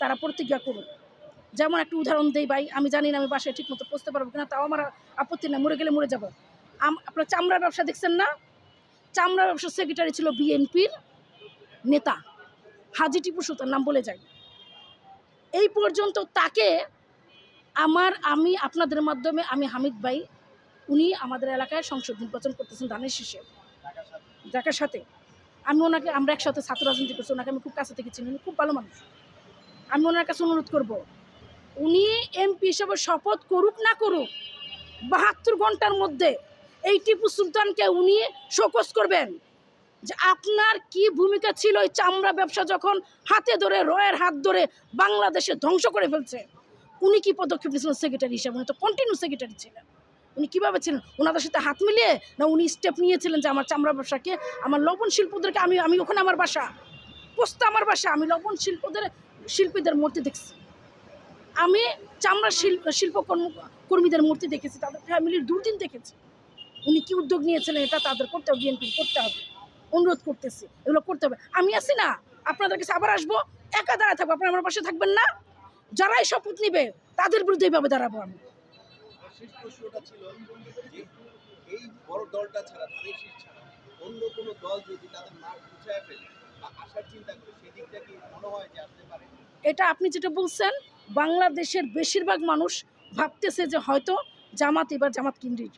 তারা প্রতিজ্ঞা করুক। যেমন একটা উদাহরণ দেই ভাই, আমি জানি না আমি বাসায় ঠিক মতো পৌঁছতে পারব কিনা, তাও আমার আপত্তি না, মরে গেলে মরে যাব। আপনার চামড়ার ব্যবসা দেখছেন না? চামড়া ব্যবসার সেক্রেটারি ছিল বিএনপির নেতা, হাজি টিপু সুলতান, নাম বলে যাই। এই পর্যন্ত তাকে আমার, আমি, আপনাদের মাধ্যমে আমি হামিদ ভাই, উনি আমাদের এলাকায় সংসদ নির্বাচন করতেছেন ধানের শীষে। ঢাকার সাথে। আমি ওনাকে, আমরা একসাথে ছাত্র রাজনীতি করছি, ওনাকে আমি খুব কাছে থেকে চিনি খুব ভালো মানুষ। আমি ওনার কাছে অনুরোধ করব। উনি এমপি হিসেবে শপথ করুক না করুক, বাহাত্তর ঘণ্টার মধ্যে এই টিপু সুলতানকে উনি শোকস করবেন যে আপনার কি ভূমিকা ছিল এই চামড়া ব্যবসা যখন হাতে ধরে, রয়ের হাত ধরে বাংলাদেশে ধ্বংস করে ফেলছে? উনি কি পদক্ষেপ নিয়েছিলেন সেক্রেটারি হিসেবে? উনি তো কন্টিনিউ সেক্রেটারি ছিলেন। উনি কীভাবে ছিলেন? ওনাদের সাথে হাত মিলিয়ে? না উনি স্টেপ নিয়েছিলেন যে আমার চামড়া ব্যবসাকে, আমার লবণ শিল্পদেরকে আমি আমি ওখানে আমার বাসা, পোস্তা আমার বাসা, আমি লবণ শিল্পদের শিল্পীদের মূর্তি দেখছি। আমি চামড়া শিল্প শিল্পকর্ম কর্মীদের মূর্তি দেখেছি, তাদের ফ্যামিলির দুর্দিন দেখেছি। উনি কি উদ্যোগ নিয়েছিলেন এটা তাদের করতে হবে, বিএনপি করতে হবে, অনুরোধ করতেছি, এগুলো করতে হবে। আমি আছি না, আপনাদের কাছে আবার আসব, একা দাঁড়ায় থাকব, আপনারা আমার পাশে থাকবেন না। যারাই শপথ নিবে, তাদের বিরুদ্ধে এইভাবে দাঁড়াবো আমি। অন্য কোনো দল যদি তাদের মাঠ ফেলে আসার চিন্তা করে, সেদিকটা কি মনে হয় যে আসতে পারে? এটা আপনি যেটা বলছেন, বাংলাদেশের বেশিরভাগ মানুষ ভাবতেছে যে হয়তো জামাত এবার জামাত কেন্দ্রিক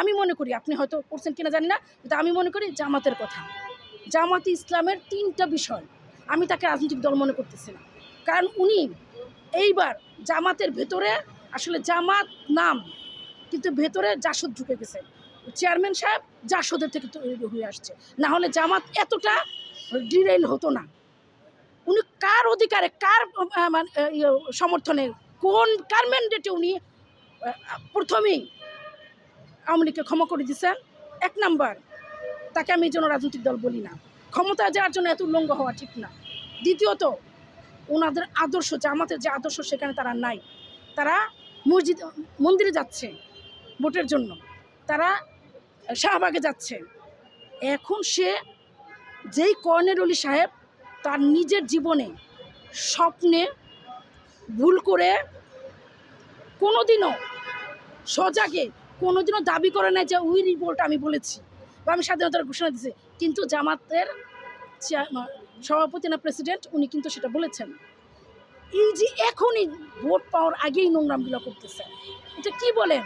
আমি মনে করি, আপনি হয়তো করছেন কিনা জানি না, কিন্তু আমি মনে করি জামাতের কথা। জামাত ইসলামের তিনটা বিষয়, আমি তাকে রাজনৈতিক দল মনে করতেছি না। কারণ উনি এইবার জামাতের ভেতরে, আসলে জামাত নাম, কিন্তু ভেতরে জাসদ ঢুকে গেছে। চেয়ারম্যান সাহেব জাসদের থেকে তৈরি হয়ে আসছে। না হলে জামাত এতটা ডিরেল হতো না। উনি কার অধিকারে কার মানে, ইয়ে, সমর্থনে কোন কার ম্যান্ডেটে উনি প্রথমেই আওয়ামী লীগকে ক্ষমা করে দিচ্ছেন এক নাম্বার তাকে আমি এই জন্য রাজনৈতিক দল বলি না। ক্ষমতায় যাওয়ার জন্য এত উল্লঙ্গ হওয়া ঠিক না। দ্বিতীয়ত ওনাদের আদর্শ জামাতের যে আদর্শ সেখানে তারা নাই। তারা মসজিদ মন্দিরে যাচ্ছে ভোটের জন্য। তারা শাহবাগে যাচ্ছে। এখন সে যেই কর্নেল অলি সাহেব তার নিজের জীবনে স্বপ্নে ভুল করে কোনোদিনও সজাগে, কোনোদিনও দাবি করে নাই যে ওই রিপোর্ট আমি বলেছি বা আমি স্বাধীনতার ঘোষণা দিয়েছি। কিন্তু জামাতের সভাপতি না প্রেসিডেন্ট, উনি কিন্তু সেটা বলেছেন। এই যে এখনই ভোট পাওয়ার আগেই নোংরামগুলো করতেছে। এটা কি বলেন?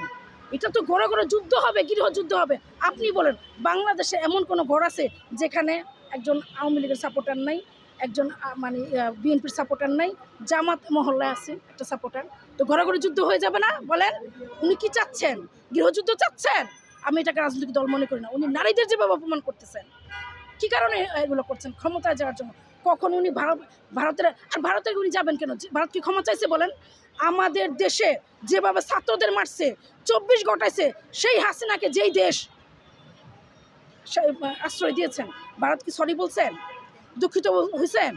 এটা তো ঘরে ঘরে যুদ্ধ হবে, গৃহযুদ্ধ হবে। আপনি বলেন, বাংলাদেশে এমন কোনো ঘর আছে যেখানে একজন আওয়ামী লীগের সাপোর্টার নাই? একজন মানে বিএনপির সাপোর্টার নাই, জামাত মহল্লায় আছে একটা সাপোর্টার তো ঘরে যুদ্ধ হয়ে যাবে না? বলেন, উনি কি চাচ্ছেন? গৃহযুদ্ধ চাচ্ছেন? আমি এটাকে রাজনৈতিক দল মনে করি না। উনি নারীদের যেভাবে অপমান করতেছেন, কি কারণে এগুলো করছেন? ক্ষমতায় যাওয়ার জন্য। কখন উনি ভারত, ভারতের, আর ভারতে উনি যাবেন কেন? ভারত কি ক্ষমা চাইছে বলেন? আমাদের দেশে যেভাবে ছাত্রদের মারছে, চব্বিশ ঘটাইছে, সেই হাসিনাকে যেই দেশ আশ্রয় দিয়েছেন, ভারত কি সরি বলছেন? দুঃখিত হয়েছেন,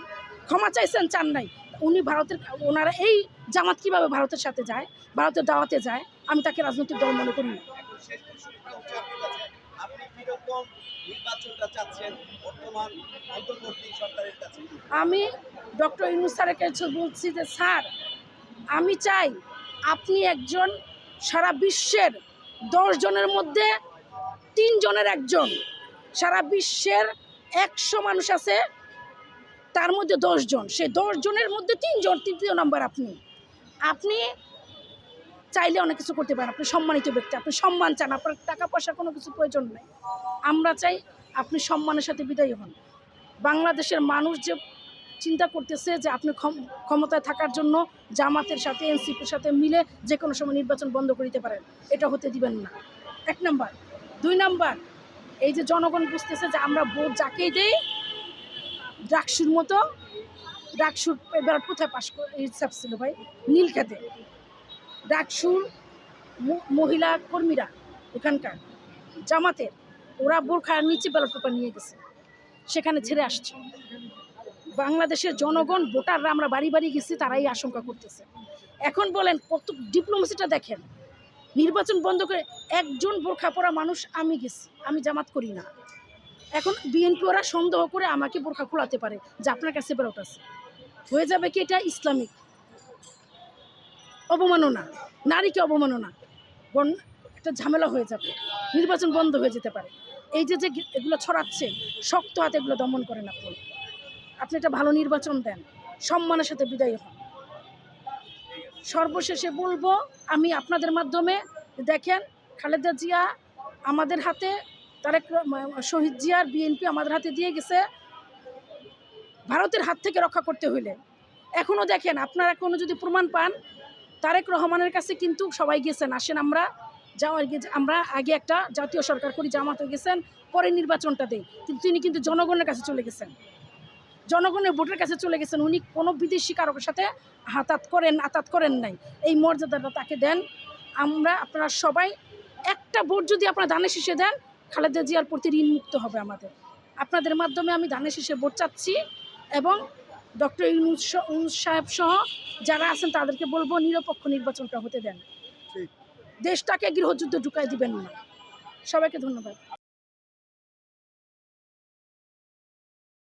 ক্ষমা চাইছেন, চান নাই। উনি ভারতের, ওনারা এই জামাত কীভাবে ভারতের সাথে যায়, ভারতের দাওয়াতে যায়, আমি তাকে রাজনৈতিক দল মনে করি না। আমি ডক্টর ইউনুস স্যারের কাছে বলছি যে, স্যার, আমি চাই আপনি একজন সারা বিশ্বের দশ জনের মধ্যে তিন জনের একজন, সারা বিশ্বের একশো মানুষ আছে তার মধ্যে দশ জন সে দশ জনের মধ্যে তিনজন, তৃতীয় নাম্বার আপনি। আপনি চাইলে অনেক কিছু করতে পারেন। আপনি সম্মানিত ব্যক্তি, আপনি সম্মান চান, আপনার টাকা পয়সা কোনো কিছু প্রয়োজন নেই। আমরা চাই আপনি সম্মানের সাথে বিদায়ী হন। বাংলাদেশের মানুষ যে চিন্তা করতেছে যে আপনি ক্ষম- ক্ষমতায় থাকার জন্য জামাতের সাথে, এনসিপির সাথে মিলে যে কোনো সময় নির্বাচন বন্ধ করে দিতে পারেন, এটা হতে দিবেন না। এক নাম্বার। দুই নাম্বার, এই যে জনগণ বুঝতেছে যে আমরা ভোট যাকেই দেই ডাকসুর মতো ডাকসুর এবার কোথায় পাশ হিসাব ছিল ভাই? নীলখাতে ডাকসুর মহিলা কর্মীরা এখানকার, জামাতের, ওরা বোরখার নিচে ব্যালট পেপার নিয়ে গেছে। সেখানে ছেড়ে আসছে। বাংলাদেশের জনগণ, ভোটাররা আমরা বাড়ি বাড়ি গেছি, তারাই আশঙ্কা করতেছে। এখন বলেন, কত ডিপ্লোমেসিটা দেখেন। নির্বাচন বন্ধ করে একজন বোরখা পরা মানুষ আমি গেছি, আমি জামাত করি না। এখন বিএনপি ওরা সন্দেহ করে আমাকে বোরখা খোলাতে পারে যে আপনার কাছে ব্যালট আছে। হয়ে যাবে কি এটা ইসলামিক? অবমাননা। নারীকে অবমাননা। বন একটা ঝামেলা হয়ে যাবে। নির্বাচন বন্ধ হয়ে যেতে পারে। এই যে যে এগুলো ছড়াচ্ছে, শক্ত হাতে এগুলো দমন করেন আপনি। আপনি একটা ভালো নির্বাচন দেন। সম্মানের সাথে বিদায় হন। সর্বশেষে বলব, আমি আপনাদের মাধ্যমে দেখেন, খালেদা জিয়া আমাদের হাতে তারেক শহীদ জিয়ার বিএনপি আমাদের হাতে দিয়ে গেছে ভারতের হাত থেকে রক্ষা করতে হইলে। এখনও দেখেন, আপনারা কোনো যদি প্রমাণ পান, তারেক রহমানের কাছে কিন্তু সবাই গেছেন, আসেন আমরা। যাওয়ার আমরা আগে একটা জাতীয় সরকার করি, জামাতে গেছেন, পরে নির্বাচনটা দেই। কিন্তু তিনি কিন্তু জনগণের কাছে চলে গেছেন। জনগণের ভোটের কাছে চলে গেছেন। উনি কোনো বিদেশি কারকের সাথে হাতাত করেন, আতাত করেন নাই। এই মর্যাদাটা তাকে দেন। আমরা আপনারা সবাই একটা ভোট যদি আপনারা দানে শীষে দেন খালেদা জিয়ার প্রতি ঋণ মুক্ত হবে আমাদের। আপনাদের মাধ্যমে আমি ধানের শীষে ভোট চাচ্ছি এবং ডক্টর ইউনুস ইউনুস সাহেব সহ যারা আছেন তাদেরকে বলব নিরপেক্ষ নির্বাচনটা হতে দেন। দেশটাকে গৃহযুদ্ধ ঢুকাই দিবেন না। সবাইকে ধন্যবাদ।